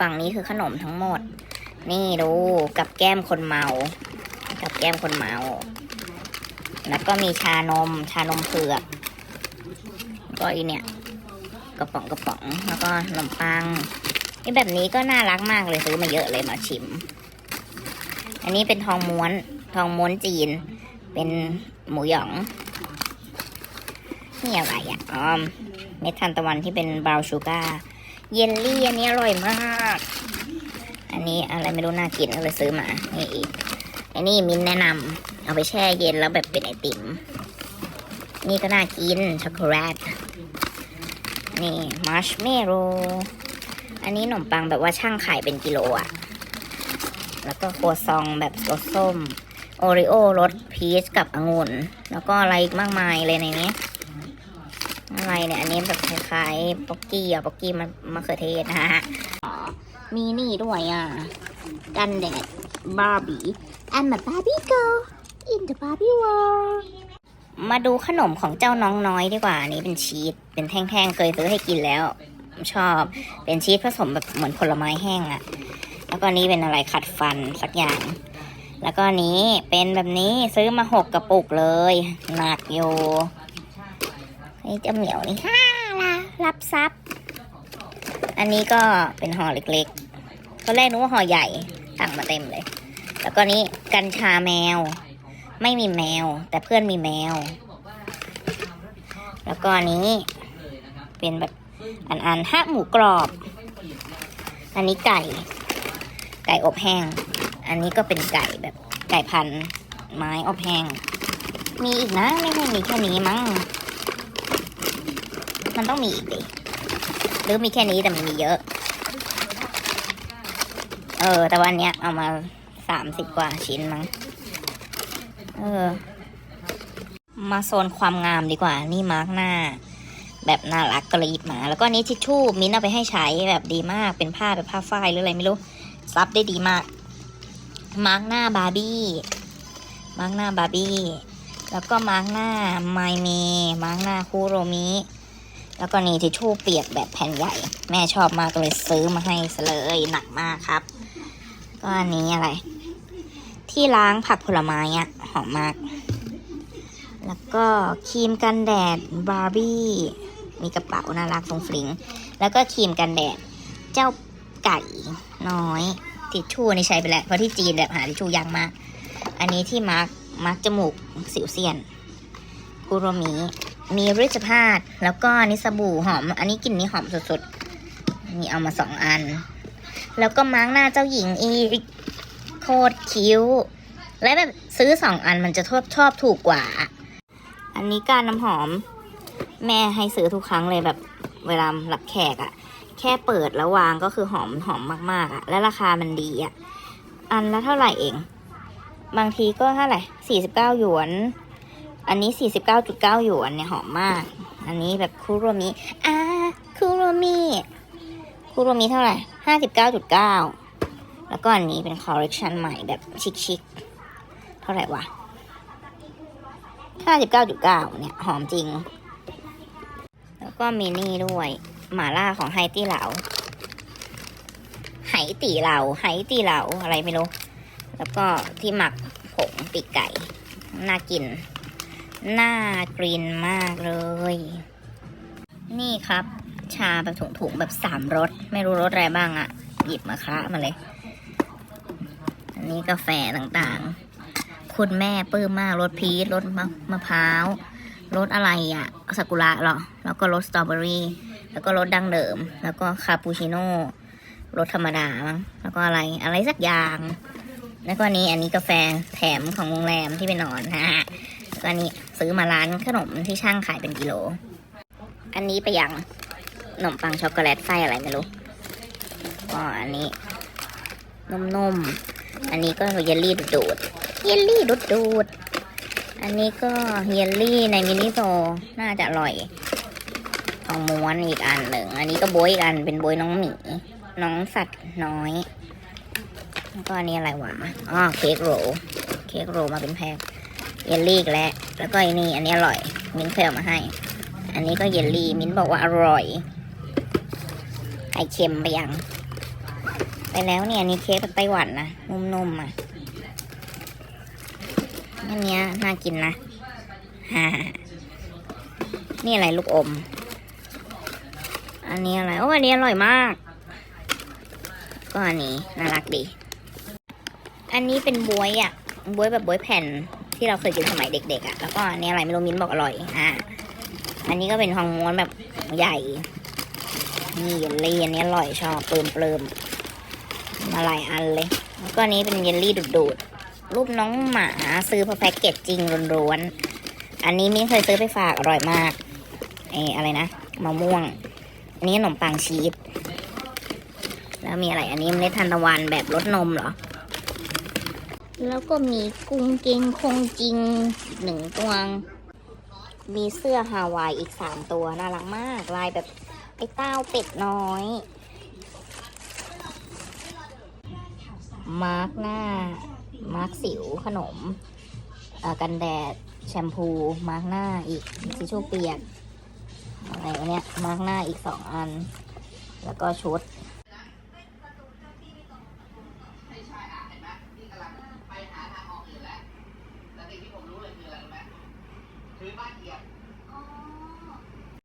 ฝั่งนี้คือขนมทั้งหมด นี่ดูกับแก้มคนเมา กับแก้มคนเมา แล้วก็มีชานม ชานมเผือกก็อีเนี่ยกระป๋องกระป๋อง แล้วก็ขนมปังนี่แบบนี้ก็น่ารักมากเลยซื้อมาเยอะเลยมาชิม อันนี้เป็นทองม้วน ทองม้วนจีน เป็นหมูหยองนี่อะไรอะอ๋อเม็ดทานตะวันที่เป็นบราวน์ชูการ์ เยลลี่อันนี้อร่อยมาก อันนี้อะไรไม่รู้น่ากินก็เลยซื้อมา นี่อีก อันนี้มินแนะนำเอาไปแช่เย็นแล้วแบบเป็นไอติม นี่ก็น่ากินช็อกโกแลต นี่มาร์ชเมลโลอันนี้ขนมปังแบบว่าช่างขายเป็นกิโลอะแล้วก็โคซองแบบรสส้ม โอริโอรสพีชกับองุ่น แล้วก็อะไรอีกมากมายเลยในนี้ อะไรเนี่ย อันนี้แบบคล้ายๆป๊อกกี้อะป๊อกกี้มันมะเขือเทศนะฮะมีนี่ด้วยอะ กันแดดบาร์บี้ I'm a Barbie girl in the Barbie world มาดูขนมของเจ้าน้องน้อยดีกว่า อันนี้เป็นชีส เป็นแท่งๆ เคยซื้อให้กินแล้ว ชอบ เป็นชีสผสมแบบเหมือนผลไม้แห้งอะแล้วก็นี้เป็นอะไรขัดฟันสักอย่าง แล้วก็นนี้เป็นแบบนี้ซื้อมาหกกระปุกเลย หนักอยู่ ไอ้เจ้าเหมียวนี่ฮ่าล่ะรับทรัพย์ อันนี้ก็เป็นห่อเล็กๆตอนแรกนึกว่าห่อใหญ่สั่งมาเต็มเลย แล้วก็นี้กัญชาแมว ไม่มีแมว แต่เพื่อนมีแมว แล้วก็อันนี้เป็นแบบอันอันๆฮะหมูกรอบ อันนี้ไก่ ไก่อบแห้ง อันนี้ก็เป็นไก่แบบไก่พันไม้อบแห้ง มีอีกนะไม่ใช่มีแค่นี้มั้ง มันต้องมีอีกดิหรือมีแค่นี้แต่มันมีเยอะ เออ แต่วันเนี้ยเอามาสามสิบกว่าชิ้นมั้ง เออ มาโซนความงามดีกว่า นี่มาร์กหน้า แบบน่ารักก็เลยหยิบมา แล้วก็นี้ทิชชู่มิ้นเอาไปให้ใช้แบบดีมาก เป็นผ้าแบบผ้าฝ้ายหรืออะไรไม่รู้ ซับได้ดีมาก มาร์กหน้าบาร์บี้ มาร์กหน้าบาร์บี้ แล้วก็มาร์กหน้าไมเม มาร์กหน้าคูโรมิ แล้วก็นี่ทิชชู่เปียกแบบแผ่นใหญ่ แม่ชอบมากเลยซื้อมาให้เลยหนักมากครับ ก็อันนี้อะไร ที่ล้างผักผลไม้อะหอมมาก แล้วก็ครีมกันแดดบาร์บี้มีกระเป๋าน่ารักฟรุ้งฟริงแล้วก็ครีมกันแดดเจ้าไก่น้อยทิชชู่นี่ใช้ไปแล้วเพราะที่จีนแบบหาทิชชู่ยากมาก อันนี้ที่มาร์กมาร์กจมูกสิวเซียนกุโรมิ มีริชพาดแล้วก็นิสบู่หอม อันนี้กลิ่นนี้หอมสุดๆมีเอามาสองอัน แล้วก็มาร์กหน้าเจ้าหญิงอีกโคตรคิ้ว และแบบซื้อสองอันมันจะชอบชอบถูกกว่า อันนี้การน้ำหอม แม่ให้ซื้อทุกครั้งเลยแบบเวลารับแขกอะแค่เปิดแล้ววางก็คือหอมหอมมากๆอะและราคามันดีอะอันละเท่าไหร่เอง บางทีก็เท่าไหร่สี่สิบเก้าหยวน อันนี้ 49.9หยวนเนี่ยหอมมาก อันนี้แบบคุโรมิอ่าคุโรมิคุโรมิเท่าไหร่59.9 แล้วก็อันนี้เป็นคอลเลคชันใหม่แบบชิคๆ เท่าไหร่วะ 59.9 เนี่ย หอมจริง แล้วก็มีนี่ด้วย หมาล่าของไฮตี้เหลาไหตีเหลาไหตีเหลาอะไรไม่รู้ แล้วก็ที่หมักผงปีกไก่ น่ากิน น่ากรีนมากเลย นี่ครับ ชาแบบถุงๆแบบสามรส ไม่รู้รสอะไรบ้างอะ่ะหยิบมาคระมาเลย อันนี้กาแฟต่างๆ คุณแม่ปลื้มมากรสพีชรสมะมะพร้าวรสอะไรอะ่ะซากุระหรอ แล้วก็รสสตรอเบอรี่ แล้วก็รสดั้งเดิม แล้วก็คาปูชิโน่รสธรรมดามั้งแล้วก็อะไรอะไรสักอย่าง แล้วก็อันนี้อันนี้กาแฟแถมของโรงแรมที่ไปนอนนะฮะ อันนี้ซื้อมาร้านขนมที่ช่างขายเป็นกิโล อันนี้ไปยังขนมปังช็อกโกแลตไส้อะไรไม่รู้ก็อันนี้นุ่มๆ อันนี้ก็เยลลี่ดูดเยลลี่ดูดๆอันนี้ก็เยลลี่ในมินิโซน่าจะอร่อยทองม้วนอีกอันหนึ่ง อันนี้ก็โบยอีกอันเป็นโบยน้องหมี น้องสัตว์น้อยแล้วก็อันนี้อะไรวะ อ๋อเค้กโรลเค้กโรลมาเป็นแพ็ค เยลลี่กแล้วแล้วก็ไอ้นี่อันนี้อร่อย มิ้นเคยเอามาให้ อันนี้ก็เยลลี่ มิ้นบอกว่าอร่อยไข่เค็มไปยัง ไปแล้วเนี่ยอันนี่เค้กไต้หวันนะนุ่มๆอะอันเนี้ยน่ากินนะฮ่านี่อะไรลูกอม อันนี้อะไรโอ้อันนี้อร่อยมาก ก็อันนี้น่ารักดี อันนี้เป็นบวยอะบวยแบบบวยแผ่น ที่เราเคยกินสมัยเด็กๆอะแล้วก็อันนี้อะไรไม่รู้มิ้นบอกอร่อยอะอันนี้ก็เป็นทองม้วนแบบใหญ่นี่เยลลี่อันนี้อร่อยชอบเปิมเปิมๆมาหลายอันเลยแล้วก็นี้เป็นเยลลี่ดูดๆรูปน้องหมาซื้อเพราะแพ็กเกจจริงล้วนๆอันนี้มิ้นเคยซื้อไปฝากอร่อยมากเอออะไรนะมะม่วง อันนี้ขนมปังชีสแล้วมีอะไร อันนี้เมล็ดทานตะวันแบบรสนมเหรอ แล้วก็มีกุ้งเกงคงจริงหนึ่งตัว มีเสื้อฮาวายอีกสามตัว น่ารักมาก ลายแบบไอ้เต้าเป็ดน้อย มาร์กหน้า มาร์กสิวขนม กันแดด แชมพู มาร์กหน้าอีกทิชชู่เปียกอะไรวะเนี่ย มาร์กหน้าอีกสองอัน แล้วก็ชุด